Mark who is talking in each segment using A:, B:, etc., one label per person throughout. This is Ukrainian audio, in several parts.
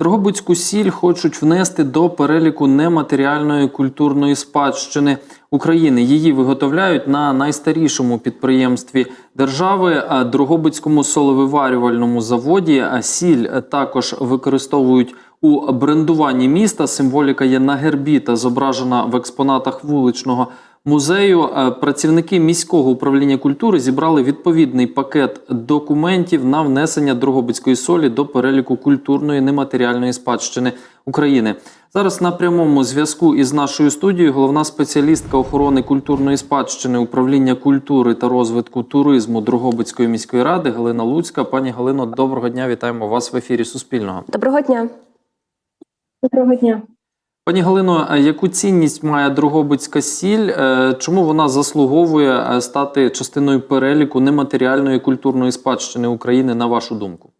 A: Дрогобицьку сіль хочуть внести до переліку нематеріальної культурної спадщини України. Її виготовляють на найстарішому підприємстві держави Дрогобицькому соловиварювальному заводі. А Сіль також використовують у брендуванні міста. Символіка є на гербі та зображена в експонатах вуличного музею. Е, Працівники міського управління культури зібрали відповідний пакет документів на внесення Дрогобицької солі до переліку культурної нематеріальної спадщини України. Зараз на прямому зв'язку із нашою студією головна спеціалістка охорони культурної спадщини управління культури та розвитку туризму Дрогобицької міської ради Галина Луцька. Пані Галино, доброго дня! Вітаємо вас в ефірі Суспільного.
B: Доброго дня.
C: Доброго дня.
A: Пані Галино, яку цінність має Дрогобицька сіль? Е, Чому вона заслуговує е, стати частиною переліку нематеріальної культурної спадщини України, на вашу думку?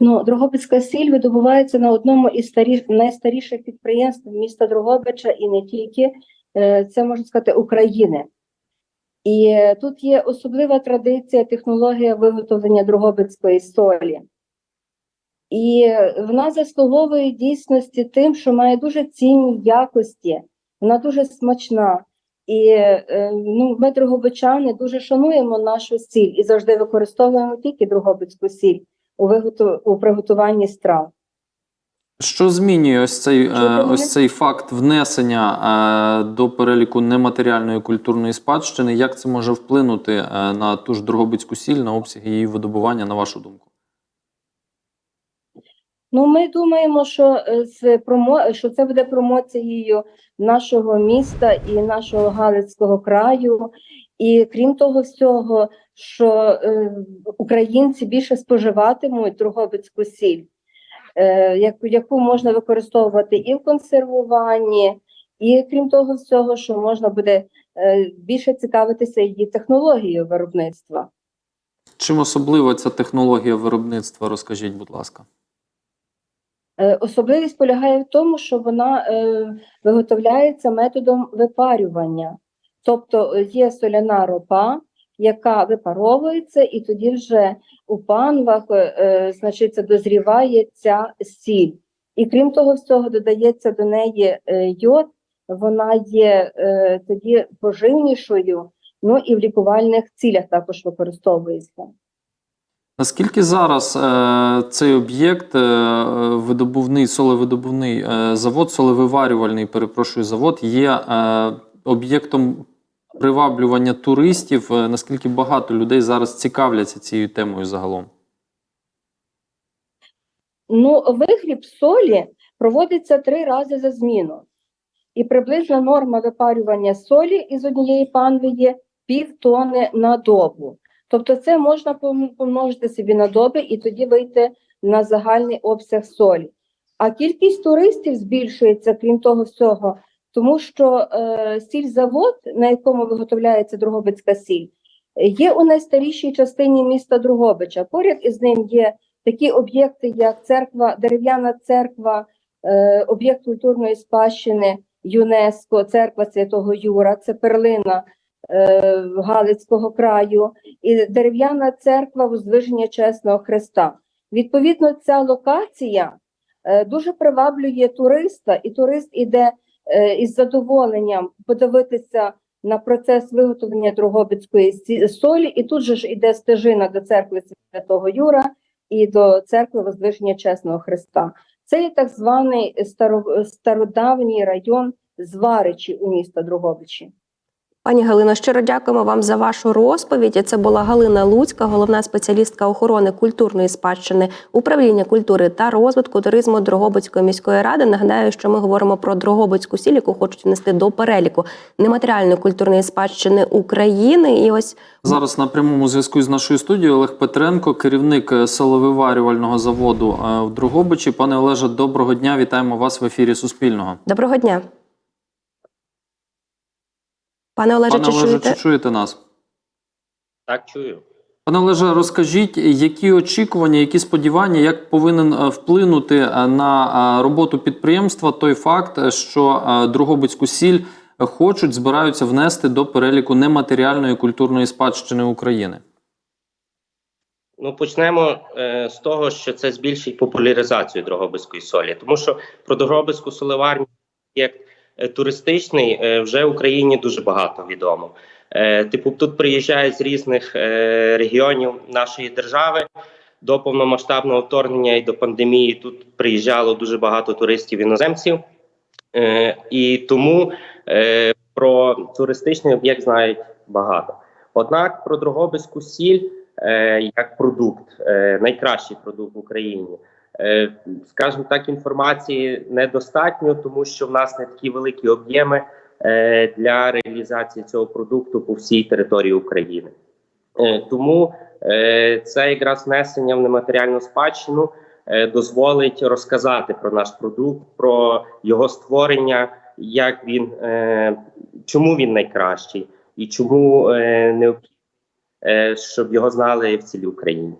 C: Ну, Дрогобицька сіль видобувається на одному із старіш... найстаріших підприємств міста Дрогобича і не тільки, е, це можна сказати, України. І тут є особлива традиція, технологія виготовлення Дрогобицької солі. І вона заслуговує дійсності тим, що має дуже цінні якості, вона дуже смачна. І е, ну, ми, дрогобичани, дуже шануємо нашу сіль і завжди використовуємо тільки Дрогобицьку сіль у виготов... у приготуванні страв.
A: Що змінює ось цей, е, ось цей факт внесення е, до переліку нематеріальної культурної спадщини? Як це може вплинути е, на ту ж Дрогобицьку сіль, на обсяги її видобування, на вашу думку?
C: Ну, ми думаємо, що е, з промо... що це буде промоцією нашого міста і нашого Галицького краю. І крім того всього, що е, українці більше споживатимуть Дрогобицьку сіль, е, яку можна використовувати і в консервуванні, і крім того всього, що можна буде е, більше цікавитися її технологією виробництва.
A: Чим особлива ця технологія виробництва? Розкажіть, будь ласка.
C: Е, Особливість полягає в тому, що вона е, виготовляється методом випарювання. Тобто е, є соляна ропа, яка випаровується, і тоді вже у панвах значить, дозріває ця сіль. І крім того всього, додається до неї йод, вона є тоді поживнішою, ну і в лікувальних цілях також використовується.
A: Наскільки зараз е, цей об'єкт, е, видобувний солевидобувний е, завод, солевиварювальний, перепрошую, завод, є е, об'єктом приваблювання туристів? Е, наскільки багато людей зараз цікавляться цією темою загалом?
C: Ну, вигріб солі проводиться три рази за зміну. І приблизна норма випарювання солі із однієї панви є пів тони на добу. Тобто це можна помножити собі на доби і тоді вийти на загальний обсяг солі. А кількість туристів збільшується, крім того всього, тому що е, сільзавод, на якому виготовляється Дрогобицька сіль, є у найстарішій частині міста Дрогобича. Поряд із ним є такі об'єкти, як церква, дерев'яна церква, е, об'єкт культурної спадщини ЮНЕСКО, церква Святого Юра, це перлина Галицького краю, і дерев'яна церква Воздвиження Чесного Христа. Відповідно, ця локація е, дуже приваблює туриста, і турист іде е, із задоволенням подивитися на процес виготовлення Дрогобицької солі, і тут же ж іде стежина до церкви Святого Юра і до церкви Воздвиження Чесного Христа. Це є так званий стародавній район Зваричі у міста Дрогобичі.
B: Пані Галино, щиро дякуємо вам за вашу розповідь. Це була Галина Луцька, головна спеціалістка охорони культурної спадщини, управління культури та розвитку туризму Дрогобицької міської ради. Нагадаю, що ми говоримо про Дрогобицьку сіль, яку хочуть внести до переліку нематеріальної культурної спадщини України. І ось
A: Зараз на прямому зв'язку з нашою студією Олег Петренко, керівник е, соловиварювального заводу е, в Дрогобичі. Пане Олеже, доброго дня! Вітаємо вас в ефірі Суспільного.
B: доброго дня. Пане Олеже,
A: Пане
B: чи
A: Олеже,
B: чуєте?
A: чи чуєте нас?
D: Так, чую.
A: Пане Олеже, розкажіть, які очікування, які сподівання, як повинен е, вплинути е, на е, роботу підприємства той факт, що Дрогобицьку сіль хочуть, збираються внести до переліку нематеріальної культурної спадщини України?
D: Ну, почнемо е, з того, що це збільшить популяризацію Дрогобицької солі, тому що про Дрогобицьку соливарню як туристичний е, вже в Україні дуже багато відомо. Е, типу, тут приїжджають з різних е, регіонів нашої держави. До повномасштабного вторгнення і до пандемії тут приїжджало дуже багато туристів іноземців, е, і тому е, про туристичний об'єкт знають багато. Однак про Дрогобицьку сіль е, як продукт, е, найкращий продукт в Україні. Е, скажімо так, інформації недостатньо, тому що в нас не такі великі об'єми е, для реалізації цього продукту по всій території України. Е, тому це якраз внесення в нематеріальну спадщину дозволить розказати про наш продукт, про його створення, як він, чому він найкращий і чому необхідно, щоб його знали в цілій Україні.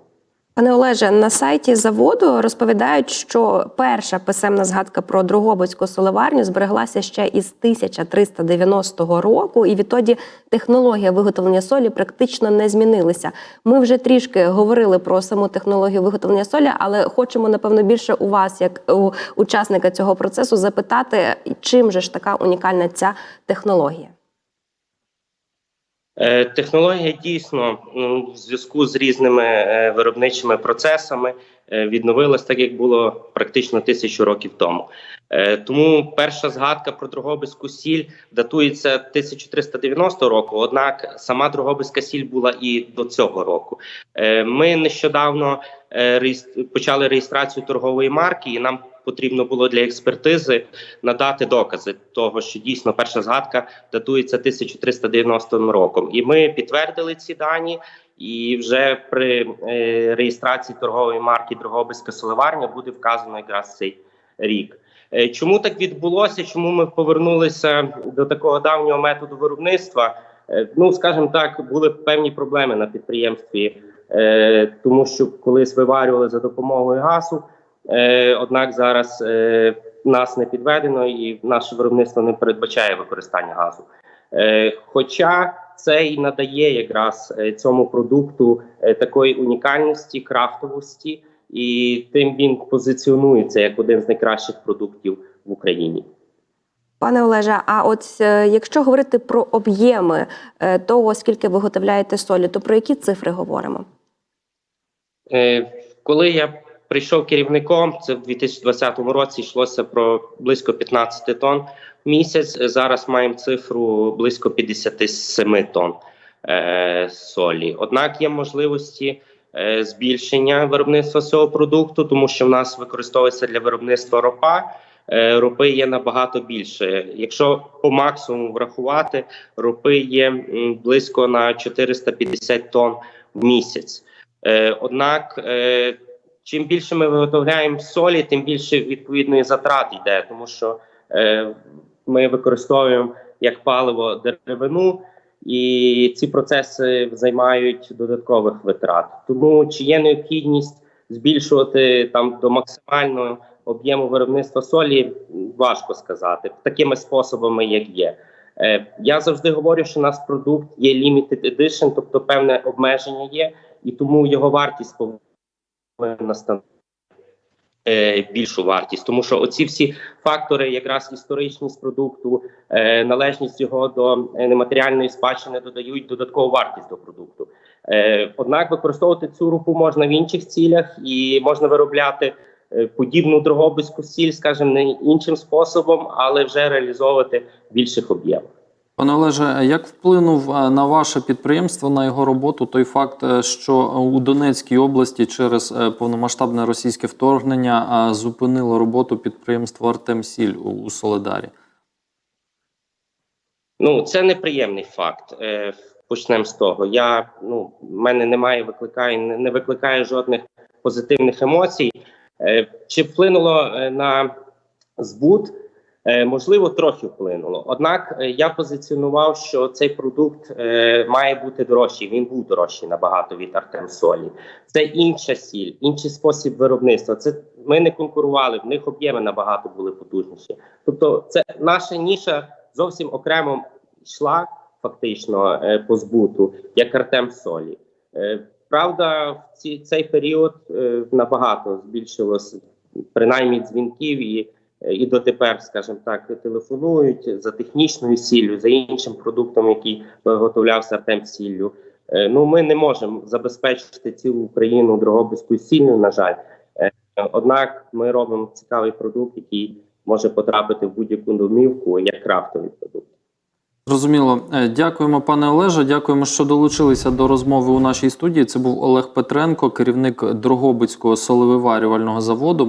B: Пане Олеже, на сайті заводу розповідають, що перша писемна згадка про Дрогобицьку соливарню збереглася ще із 1390 року, і відтоді технологія виготовлення солі практично не змінилася. Ми вже трішки говорили про саму технологію виготовлення солі, але хочемо напевно більше у вас, як у учасника цього процесу, запитати, чим же ж така унікальна ця технологія.
D: Е, Технологія дійсно ну, в зв'язку з різними е, виробничими процесами е, відновилась так, як було практично тисячу років тому. Тому перша згадка про Дрогобицьку сіль датується 1390 року. Однак сама Дрогобицька сіль була і до цього року. Ми нещодавно почали реєстрацію торгової марки, і нам потрібно було для експертизи надати докази того, що дійсно перша згадка датується 1390 роком. І ми підтвердили ці дані. І вже при е, реєстрації торгової марки Дрогобицька соливарня буде вказано якраз цей рік. Е, чому так відбулося? Чому ми повернулися до такого давнього методу виробництва? Е, ну, скажімо так, були певні проблеми на підприємстві, е, тому що колись виварювали за допомогою газу. Е, однак зараз е, нас не підведено і наше виробництво не передбачає використання газу. Е, хоча це і надає якраз цьому продукту такої унікальності, крафтовості, і тим він позиціонується як один з найкращих продуктів в Україні.
B: Пане Олеже, а от якщо говорити про об'єми того, скільки виготовляєте солі, то про які цифри говоримо?
D: Коли я прийшов керівником, це в 2020 році йшлося про близько 15 тонн в місяць. Зараз маємо цифру близько 57 тонн е, солі. Однак є можливості е, збільшення виробництва цього продукту, тому що в нас використовується для виробництва ропа. Е, Ропи є набагато більше. Якщо по максимуму врахувати, ропи є близько на 450 тонн в місяць. Е, однак, е, чим більше ми виготовляємо солі, тим більше відповідної затрат йде, тому що е, ми використовуємо як паливо деревину, і ці процеси займають додаткових витрат. Тому чи є необхідність збільшувати там до максимального об'єму виробництва солі, важко сказати такими способами, як є. Е, я завжди говорю, що у нас продукт є limited edition, тобто певне обмеження є, і тому його вартість повинна становити е, більшу вартість, тому що оці всі фактори, якраз історичність продукту, е, належність його до е, нематеріальної спадщини додають додаткову вартість до продукту. Однак використовувати цю рупу можна в інших цілях і можна виробляти подібну дрогобицьку сіль, скажімо, не іншим способом, але вже реалізовувати в більших об'ємах.
A: Пане Олеже, як вплинув е, на ваше підприємство на його роботу той факт, е, що у Донецькій області через е, повномасштабне російське вторгнення зупинило роботу підприємство Артемсіль у у Соледарі?
D: Ну, це неприємний факт. Почнемо з того. Я ну, в мене немає, викликає, не викликає жодних позитивних емоцій. Чи вплинуло на збут? Е, можливо, трохи вплинуло. Однак е, я позиціонував, що цей продукт е, має бути дорожчий. Він був дорожчий набагато від Артем Солі. Це інша сіль, інший спосіб виробництва. Це ми не конкурували, в них об'єми набагато були потужніші. Тобто, це наша ніша зовсім окремо йшла фактично по збуту, як Артем Солі. Правда, в цей період набагато збільшилось принаймні дзвінків і, і дотепер, скажімо так, телефонують за технічною сіллю, за іншим продуктом, який виготовлявся Артем сіллю. Е, Ну, ми не можемо забезпечити цілу Україну Дрогобицькою сіллю, на жаль. Е, Однак ми робимо цікавий продукт, який може потрапити в будь-яку домівку як крафтовий продукт.
A: Зрозуміло. Е, Дякуємо, пане Олеже. Дякуємо, що долучилися до розмови у нашій студії. Це був Олег Петренко, керівник Дрогобицького солевиварювального заводу.